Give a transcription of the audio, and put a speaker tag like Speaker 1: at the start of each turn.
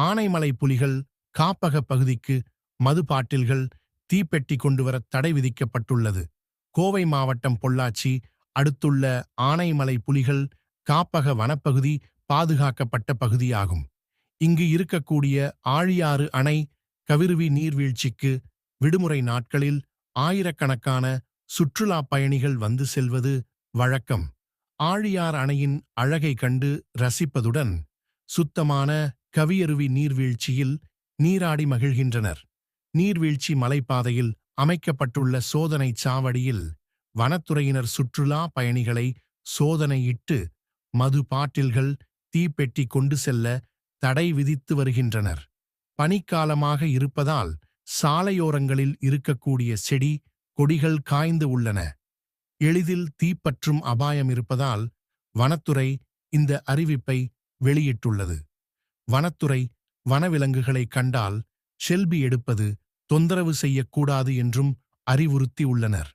Speaker 1: ஆனைமலை புலிகள் காப்பக பகுதிக்கு மது பாட்டில்கள் தீப்பெட்டி கொண்டு வர தடை விதிக்கப்பட்டுள்ளது. கோவை மாவட்டம் பொள்ளாச்சி அடுத்துள்ள ஆனைமலை புலிகள் காப்பக வனப்பகுதி பாதுகாக்கப்பட்ட பகுதியாகும். இங்கு இருக்கக்கூடிய ஆழியாறு அணை கவிருவி நீர்வீழ்ச்சிக்கு விடுமுறை நாட்களில் ஆயிரக்கணக்கான சுற்றுலாப் பயணிகள் வந்து செல்வது வழக்கம். ஆழியார் அணையின் அழகை கண்டு ரசிப்பதுடன் சுத்தமான கவியருவி நீர்வீழ்ச்சியில் நீராடி மகிழ்கின்றனர். நீர்வீழ்ச்சி மலைப்பாதையில் அமைக்கப்பட்டுள்ள சோதனைச் சாவடியில் வனத்துறையினர் சுற்றுலா பயணிகளை சோதனையிட்டு மது பாட்டில்கள் தீப்பெட்டி கொண்டு செல்ல தடை விதித்து வருகின்றனர். பனிக்காலமாக இருப்பதால் சாலையோரங்களில் இருக்கக்கூடிய செடி கொடிகள் காய்ந்து உள்ளன. எளிதில் தீப்பற்றும் அபாயம் இருப்பதால் வனத்துறை இந்த அறிவிப்பை வெளியிட்டுள்ளது. வனத்துறை வனவிலங்குகளை கண்டால் செல்பி எடுப்பது தொந்தரவு செய்யக்கூடாது என்றும் அறிவுறுத்தி உள்ளனர்